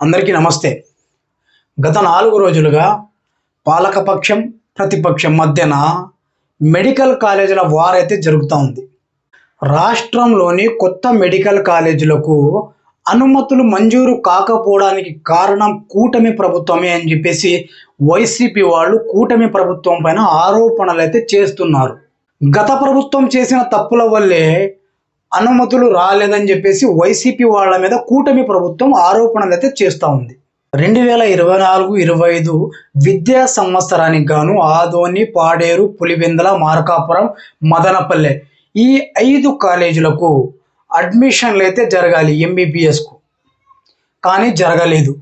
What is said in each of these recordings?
అందరికీ నమస్తే. గత నాలుగు రోజులుగా పాలకపక్షం ప్రతిపక్షం మధ్యన మెడికల్ కాలేజీల వారైతే జరుగుతూ ఉంది. రాష్ట్రంలోని కొత్త మెడికల్ కాలేజీలకు అనుమతులు మంజూరు కాకపోవడానికి కారణం కూటమి ప్రభుత్వమే అని చెప్పేసి వైసీపీ వాళ్ళు కూటమి ప్రభుత్వం పైన ఆరోపణలు అయితే చేస్తున్నారు. గత ప్రభుత్వం చేసిన తప్పుల వల్లే అనుమతులు రాలేదని చెప్పేసి వైసీపీ వాళ్ళ మీద కూటమి ప్రభుత్వం ఆరోపణలు అయితే చేస్తూ ఉంది. రెండు వేల ఇరవై నాలుగు ఇరవై ఐదు విద్యా సంవత్సరానికి గాను ఆదోని పాడేరు పులివెందల మార్కాపురం మదనపల్లె ఈ ఐదు కాలేజీలకు అడ్మిషన్లు అయితే జరగాలి ఎంబీబీఎస్కు కానీ జరగలేదు.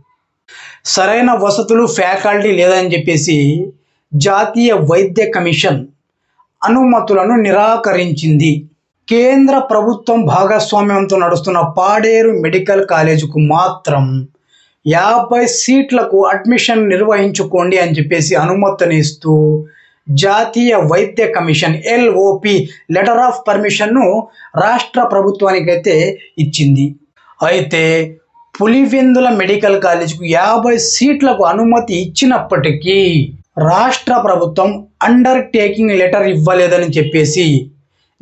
సరైన వసతులు ఫ్యాకల్టీ లేదని చెప్పేసి జాతీయ వైద్య కమిషన్ అనుమతులను నిరాకరించింది. కేంద్ర ప్రభుత్వం భాగస్వామ్యంతో నడుస్తున్న పాడేరు మెడికల్ కాలేజీకు మాత్రం యాభై సీట్లకు అడ్మిషన్ నిర్వహించుకోండి అని చెప్పేసి అనుమతిని ఇస్తూ జాతీయ వైద్య కమిషన్ ఎల్ఓపి లెటర్ ఆఫ్ పర్మిషన్ను రాష్ట్ర ప్రభుత్వానికైతే ఇచ్చింది. అయితే పులివెందుల మెడికల్ కాలేజీకు యాభై సీట్లకు అనుమతి ఇచ్చినప్పటికీ రాష్ట్ర ప్రభుత్వం అండర్ టేకింగ్ లెటర్ ఇవ్వలేదని చెప్పేసి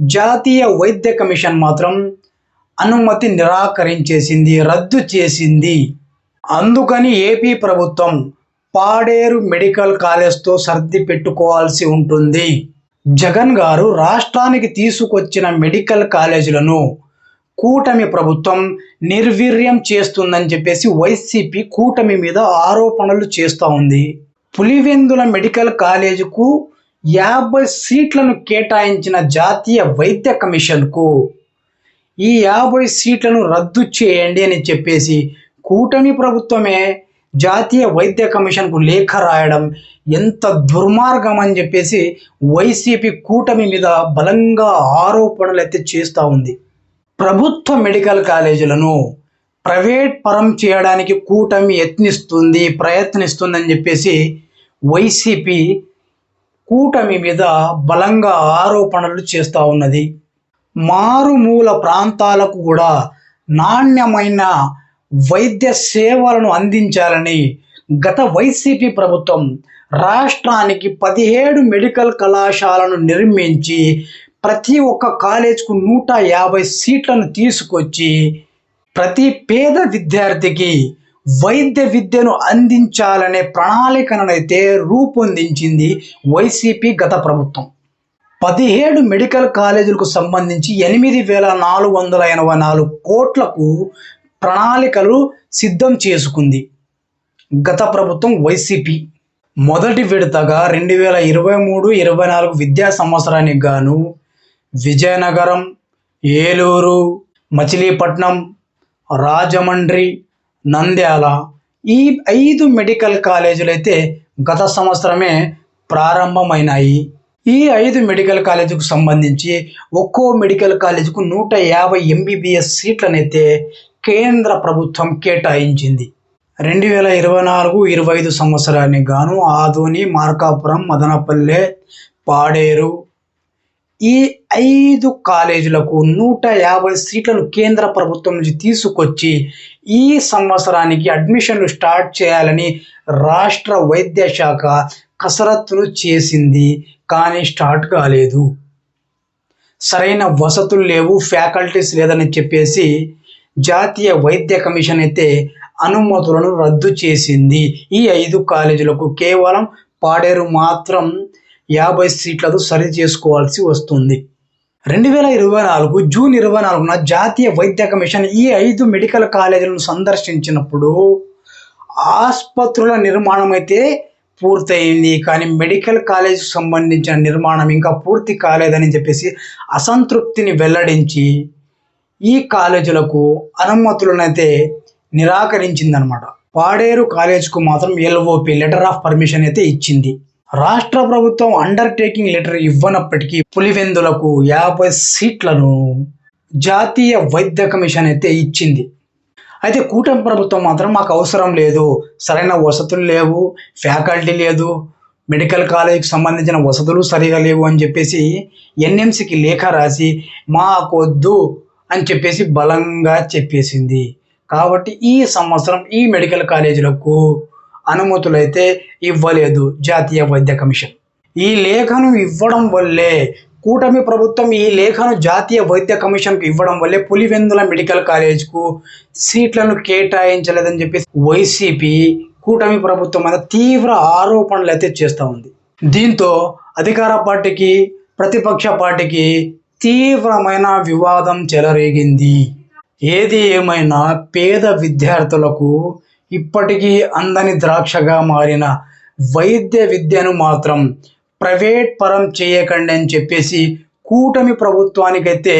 జాతీయ వైద్య కమిషన్ మాత్రం అనుమతి నిరాకరించేసింది రద్దు చేసింది. అందుకని ఏపీ ప్రభుత్వం పాడేరు మెడికల్ కాలేజ్తో సర్ది పెట్టుకోవాల్సి ఉంటుంది. జగన్ గారు రాష్ట్రానికి తీసుకొచ్చిన మెడికల్ కాలేజీలను కూటమి ప్రభుత్వం నిర్వీర్యం చేస్తుందని చెప్పేసి వైసీపీ కూటమి మీద ఆరోపణలు చేస్తూ ఉంది. పులివెందుల మెడికల్ కాలేజీకు యాభై సీట్లను కేటాయించిన జాతీయ వైద్య కమిషన్కు ఈ యాభై సీట్లను రద్దు చేయండి అని చెప్పేసి కూటమి ప్రభుత్వమే జాతీయ వైద్య కమిషన్కు లేఖ రాయడం ఎంత దుర్మార్గం అని చెప్పేసి వైసీపీ కూటమి మీద బలంగా ఆరోపణలు అయితే చేస్తూ ఉంది. ప్రభుత్వ మెడికల్ కాలేజీలను ప్రైవేట్ పరం చేయడానికి కూటమి యత్నిస్తుంది ప్రయత్నిస్తుందని చెప్పేసి వైసీపీ కూటమి మీద బలంగా ఆరోపణలు చేస్తూ ఉన్నది. మారుమూల ప్రాంతాలకు కూడా నాణ్యమైన వైద్య సేవలను అందించాలని గత వైసీపీ ప్రభుత్వం రాష్ట్రానికి పదిహేడు మెడికల్ కళాశాలను నిర్మించి ప్రతి ఒక్క కాలేజ్కు నూట యాభై సీట్లను తీసుకొచ్చి ప్రతి పేద విద్యార్థికి వైద్య విద్యను అందించాలనే ప్రణాళికనైతే రూపొందించింది వైసీపీ గత ప్రభుత్వం. పదిహేడు మెడికల్ కాలేజీలకు సంబంధించి ఎనిమిది వేల నాలుగు వందల ఎనభై నాలుగు కోట్లకు ప్రణాళికలు సిద్ధం చేసుకుంది గత ప్రభుత్వం వైసీపీ. మొదటి విడతగా రెండు వేల ఇరవై మూడు ఇరవై నాలుగు విద్యా సంవత్సరానికి గాను విజయనగరం ఏలూరు మచిలీపట్నం రాజమండ్రి నంద్యాల. ఈ ఐదు మెడికల్ కాలేజీలు అయితే గత సంవత్సరమే ప్రారంభమైనాయి. ఈ ఐదు మెడికల్ కాలేజీకి సంబంధించి ఒక్కో మెడికల్ కాలేజీకు నూట యాభై ఎంబీబీఎస్ సీట్లనైతే కేంద్ర ప్రభుత్వం కేటాయించింది. రెండు వేల ఇరవై నాలుగు ఇరవై ఐదు సంవత్సరానికి గాను ఆదోని మార్కాపురం మదనపల్లె పాడేరు ఈ ఐదు కాలేజీలకు నూట యాభై సీట్లను కేంద్ర ప్రభుత్వం నుంచి తీసుకొచ్చి ఈ సంవత్సరానికి అడ్మిషన్లు స్టార్ట్ చేయాలని రాష్ట్ర వైద్య శాఖ కసరత్తులు చేసింది కానీ స్టార్ట్ కాలేదు. సరైన వసతులు లేవు ఫ్యాకల్టీస్ లేదని చెప్పేసి జాతీయ వైద్య కమిషన్ అయితే అనుమతులను రద్దు చేసింది. ఈ ఐదు కాలేజీలకు కేవలం పాడేరు మాత్రం యాభై సీట్లతో సరి చేసుకోవాల్సి వస్తుంది. రెండు వేల ఇరవై నాలుగు జూన్ ఇరవై నాలుగున జాతీయ వైద్య కమిషన్ ఈ ఐదు మెడికల్ కాలేజీలను సందర్శించినప్పుడు ఆసుపత్రుల నిర్మాణం అయితే పూర్తయింది. కానీ మెడికల్ కాలేజీకి సంబంధించిన నిర్మాణం ఇంకా పూర్తి కాలేదని చెప్పేసి అసంతృప్తిని వెల్లడించి ఈ కాలేజీలకు అనుమతులనైతే నిరాకరించిందనమాట. పాడేరు కాలేజ్కు మాత్రం ఎల్ఓపి లెటర్ ఆఫ్ పర్మిషన్ అయితే ఇచ్చింది. రాష్ట్ర ప్రభుత్వం అండర్ టేకింగ్ లెటర్ ఇవ్వనప్పటికీ పులివెందులకు యాభై సీట్లను జాతీయ వైద్య కమిషన్ అయితే ఇచ్చింది. అయితే కూటమి ప్రభుత్వం మాత్రం మాకు అవసరం లేదు. సరైన వసతులు లేవు ఫ్యాకల్టీ లేదు మెడికల్ కాలేజీకి సంబంధించిన వసతులు సరిగా లేవు అని చెప్పేసి ఎన్ఎంసికి లేఖ రాసి మాకొద్దు అని చెప్పేసి బలంగా చెప్పేసింది. కాబట్టి ఈ సంవత్సరం ఈ మెడికల్ కాలేజీలకు అనుమతులైతే ఇవ్వలేదు జాతీయ వైద్య కమిషన్. ఈ లేఖను ఇవ్వడం వల్లే కూటమి ప్రభుత్వం ఈ లేఖను జాతీయ వైద్య కమిషన్కు ఇవ్వడం వల్లే పులివెందుల మెడికల్ కాలేజ్కు సీట్లను కేటాయించలేదని చెప్పి వైసీపీ కూటమి ప్రభుత్వం మీద తీవ్ర ఆరోపణలు అయితే చేస్తూ ఉంది. దీంతో అధికార పార్టీకి ప్రతిపక్ష పార్టీకి తీవ్రమైన వివాదం చెలరేగింది. ఏది ఏమైనా పేద విద్యార్థులకు ఇప్పటికీ అందని ద్రాక్షగా మారిన వైద్య విద్యను మాత్రం ప్రైవేట్ పరం చేయకండి అని చెప్పేసి కూటమి ప్రభుత్వానికైతే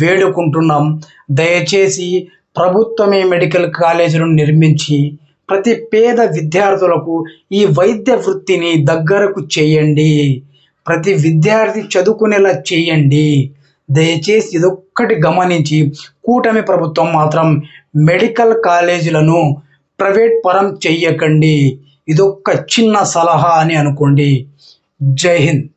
వేడుకుంటున్నాం. దయచేసి ప్రభుత్వమే మెడికల్ కాలేజీలను నిర్మించి ప్రతి పేద విద్యార్థులకు ఈ వైద్య వృత్తిని దగ్గరకు చేయండి. ప్రతి విద్యార్థి చదువుకునేలా చేయండి. దయచేసి ఇదొక్కటి గమనించి కూటమి ప్రభుత్వం మాత్రం మెడికల్ కాలేజీలను ప్రైవేట్ పరం చెయ్యకండి. ఇదొక్క చిన్న సలహా అని అనుకోండి. జై హింద్.